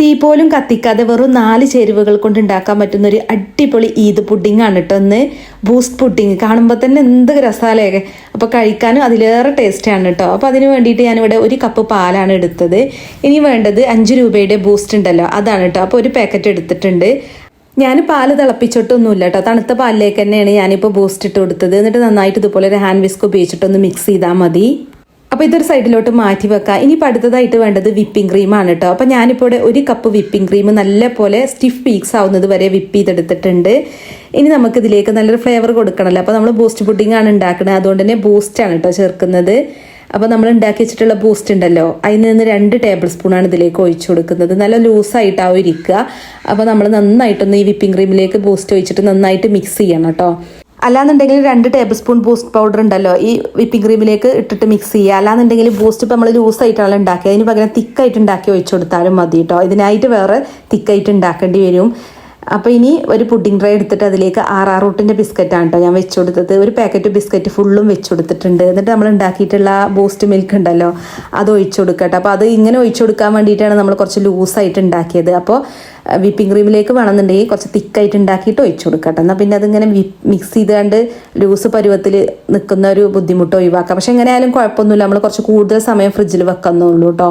തീ പോലും കത്തിക്കാതെ വെറും നാല് ചേരുവകൾ കൊണ്ട് ഉണ്ടാക്കാൻ പറ്റുന്ന ഒരു അടിപൊളി ഈദ് പുഡിംഗ് ആണ് കേട്ടോ ഒന്ന് ബൂസ്റ്റ് പുഡിംഗ് കാണുമ്പോൾ തന്നെ എന്ത് രസാലയൊക്കെ അപ്പോൾ കഴിക്കാനും അതിലേറെ ടേസ്റ്റാണ് കേട്ടോ അപ്പോൾ അതിന് വേണ്ടിയിട്ട് ഞാനിവിടെ ഒരു കപ്പ് പാലാണ് എടുത്തത്. ഇനി വേണ്ടത് അഞ്ച് രൂപയുടെ ബൂസ്റ്റ് ഉണ്ടല്ലോ. അതാണ് കേട്ടോ അപ്പോൾ ഒരു പാക്കറ്റ് എടുത്തിട്ടുണ്ട്. ഞാൻ പാൽ തിളപ്പിച്ചിട്ടൊന്നുമില്ല കേട്ടോ തണുത്ത പാലിലേക്ക് തന്നെയാണ് ഞാനിപ്പോൾ ബൂസ്റ്റ് ഇട്ട് കൊടുത്തത്. എന്നിട്ട് നന്നായിട്ട് ഇതുപോലെ ഒരു ഹാൻഡ് വിസ്ക് ഉപയോഗിച്ചിട്ടൊന്ന് മിക്സ് ചെയ്താൽ മതി. അപ്പോൾ ഇതൊരു സൈഡിലോട്ട് മാറ്റി വെക്കാം. ഇനി അടുത്തതായിട്ട് വേണ്ടത് വിപ്പിംഗ് ക്രീമാണ് കേട്ടോ അപ്പോൾ ഞാനിപ്പോൾ ഇവിടെ ഒരു കപ്പ് വിപ്പിംഗ് ക്രീം നല്ല പോലെ സ്റ്റിഫ് പീക്സ് ആവുന്നത് വരെ വിപ്പ് ചെയ്തെടുത്തിട്ടുണ്ട്. ഇനി നമുക്ക് ഇതിലേക്ക് നല്ലൊരു ഫ്ലേവർ കൊടുക്കണമല്ലോ അപ്പോൾ നമ്മൾ ബൂസ്റ്റ് പുഡിംഗ് ആണ് ഉണ്ടാക്കുന്നത് അതുകൊണ്ട് തന്നെ ബൂസ്റ്റാണ് കേട്ടോ ചേർക്കുന്നത്. അപ്പോൾ നമ്മൾ ഉണ്ടാക്കി വെച്ചിട്ടുള്ള ബൂസ്റ്റ് ഉണ്ടല്ലോ. അതിൽ നിന്ന് രണ്ട് ടേബിൾ സ്പൂണാണ് ഇതിലേക്ക് ഒഴിച്ചു കൊടുക്കുന്നത്. നല്ല ലൂസായിട്ടാവും ഇരിക്കുക. അപ്പോൾ നമ്മൾ നന്നായിട്ടൊന്ന് ഈ വിപ്പിംഗ് ക്രീമിലേക്ക് ബൂസ്റ്റ് ഒഴിച്ചിട്ട് നന്നായിട്ട് മിക്സ് ചെയ്യണം കേട്ടോ അല്ലാന്നുണ്ടെങ്കിൽ രണ്ട് ടേബിൾ സ്പൂൺ ബൂസ്റ്റ് പൗഡർ ഉണ്ടല്ലോ. ഈ വിപ്പിംഗ് ക്രീമിലേക്ക് ഇട്ടിട്ട് മിക്സ് ചെയ്യുക. അല്ലാന്നുണ്ടെങ്കിൽ ബൂസ്റ്റ് ഇപ്പോൾ നമ്മൾ ലൂസായിട്ടാണ് ഉണ്ടാക്കുക. അതിന് പകരം തിക്കായിട്ട് ഉണ്ടാക്കി ഒഴിച്ചു കൊടുത്താലും മതി കേട്ടോ ഇതിനായിട്ട് വേറെ തിക്കായിട്ട് ഉണ്ടാക്കേണ്ടി വരും. അപ്പോൾ ഇനി ഒരു പുഡിംഗ് ട്രേ എടുത്തിട്ട് അതിലേക്ക് ആർ ആർ റൂട്ടിന്റെ ബിസ്ക്കറ്റാണ് കേട്ടോ ഞാൻ വെച്ച് കൊടുത്തത്. ഒരു പാക്കറ്റ് ബിസ്ക്കറ്റ് ഫുള്ളും വെച്ച് കൊടുത്തിട്ടുണ്ട്. എന്നിട്ട് നമ്മൾ ഉണ്ടാക്കിയിട്ടുള്ള ബൂസ്റ്റ് മിൽക്ക് ഉണ്ടല്ലോ അത് ഒഴിച്ചു കൊടുക്കട്ടെ. അപ്പോൾ അത് ഇങ്ങനെ ഒഴിച്ചു കൊടുക്കാൻ വേണ്ടിയിട്ടാണ് നമ്മൾ കുറച്ച് ലൂസായിട്ട് ഉണ്ടാക്കിയത്. അപ്പോൾ വിപ്പിംഗ് ക്രീമിലേക്ക് വേണമെന്നുണ്ടെങ്കിൽ കുറച്ച് തിക്കായിട്ട് ഉണ്ടാക്കിയിട്ട് ഒഴിച്ചു കൊടുക്കട്ടെ. എന്നാൽ പിന്നെ അതിങ്ങനെ മിക്സ് ചെയ്തുകൊണ്ട് ലൂസ് പരുവത്തിൽ നിൽക്കുന്ന ഒരു ബുദ്ധിമുട്ട് ഒഴിവാക്കാം. പക്ഷെ എങ്ങനെ ആയാലും കുഴപ്പമൊന്നുമില്ല. നമ്മൾ കുറച്ച് കൂടുതൽ സമയം ഫ്രിഡ്ജിൽ വെക്കുന്നുള്ളൂ കേട്ടോ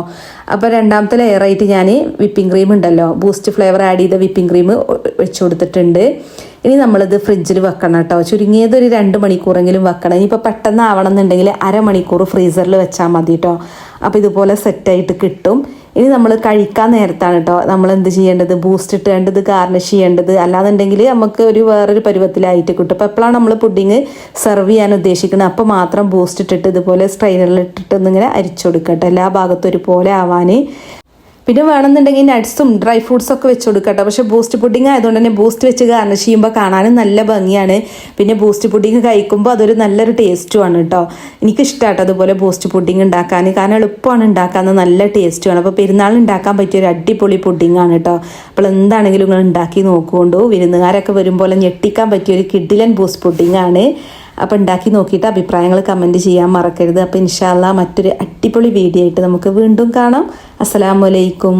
അപ്പോൾ രണ്ടാമത്തെ ലെയറായിട്ട് ഞാൻ വിപ്പിംഗ് ക്രീം ഉണ്ടല്ലോ. ബൂസ്റ്റ് ഫ്ലേവർ ആഡ് ചെയ്ത വിപ്പിംഗ് ക്രീം വെച്ചു കൊടുത്തിട്ടുണ്ട്. ഇനി നമ്മളിത് ഫ്രിഡ്ജിൽ വെക്കണം കേട്ടോ ചുരുങ്ങിയത് ഒരു രണ്ട് മണിക്കൂറെങ്കിലും വെക്കണം. ഇനിയിപ്പോൾ പെട്ടെന്ന് ആവണം എന്നുണ്ടെങ്കിൽ അരമണിക്കൂർ ഫ്രീസറിൽ വെച്ചാൽ മതി കേട്ടോ അപ്പോൾ ഇതുപോലെ സെറ്റായിട്ട് കിട്ടും. ഇനി നമ്മൾ കഴിക്കാൻ നേരത്താണ് കേട്ടോ നമ്മൾ എന്ത് ചെയ്യേണ്ടത് ബൂസ്റ്റ് ഇട്ടേണ്ടത് ഗാർണിഷ് ചെയ്യേണ്ടത്. അല്ലാന്നുണ്ടെങ്കിൽ നമുക്ക് ഒരു വേറൊരു പരുവത്തിലായിട്ട് കിട്ടും. അപ്പോൾ എപ്പോഴാണ് നമ്മൾ പുഡിങ് സെർവ് ചെയ്യാൻ ഉദ്ദേശിക്കുന്നത് അപ്പോൾ മാത്രം ബൂസ്റ്റ് ഇട്ടിട്ട് ഇതുപോലെ സ്ട്രെയിനറിൽ ഇട്ടിട്ട് ഒന്നിങ്ങനെ അരിച്ചു കൊടുക്കട്ടെ എല്ലാ ഭാഗത്തും ഒരുപോലെ ആവാൻ പിന്നെ വേണമെന്നുണ്ടെങ്കിൽ നട്ട്സും ഡ്രൈ ഫ്രൂട്ട്സ് ഒക്കെ വെച്ച് കൊടുക്കാം കേട്ടോ. പക്ഷേ ബൂസ്റ്റ് പുഡിംഗ് ആയതുകൊണ്ട് തന്നെ ബൂസ്റ്റ് വെച്ച് ഗാർണിഷ് ചെയ്യുമ്പോൾ കാണാനും നല്ല ഭംഗിയാണ്. പിന്നെ ബൂസ്റ്റ് പുഡിംഗ് കഴിക്കുമ്പോൾ അതൊരു നല്ലൊരു ടേസ്റ്റുമാണ് കേട്ടോ. എനിക്കിഷ്ടമാട്ടോ അതുപോലെ ബൂസ്റ്റ് പുഡിംഗ് ഉണ്ടാക്കാൻ. കാരണം എളുപ്പമാണ് ഉണ്ടാക്കാൻ നല്ല ടേസ്റ്റുമാണ് അപ്പോൾ പെരുന്നാൾ ഉണ്ടാക്കാൻ പറ്റിയ ഒരു അടിപൊളി പുഡിംഗാണ് കേട്ടോ. അപ്പോൾ എന്താണെങ്കിലും നിങ്ങൾ ഉണ്ടാക്കി നോക്കുകൊണ്ടു വിരുന്നുകാരൊക്കെ വരുമ്പോൾ ഞെട്ടിക്കാൻ പറ്റിയ ഒരു കിഡിലൻ ബൂസ്റ്റ് പുഡിംഗാണ് അപ്പോൾ ഉണ്ടാക്കി നോക്കിയിട്ട് അഭിപ്രായങ്ങൾ കമന്റ് ചെയ്യാൻ മറക്കരുത്. അപ്പോൾ ഇൻഷാല്ല മറ്റൊരു അടിപൊളി വീഡിയോ ആയിട്ട് നമുക്ക് വീണ്ടും കാണാം. അസ്സലാമലൈക്കും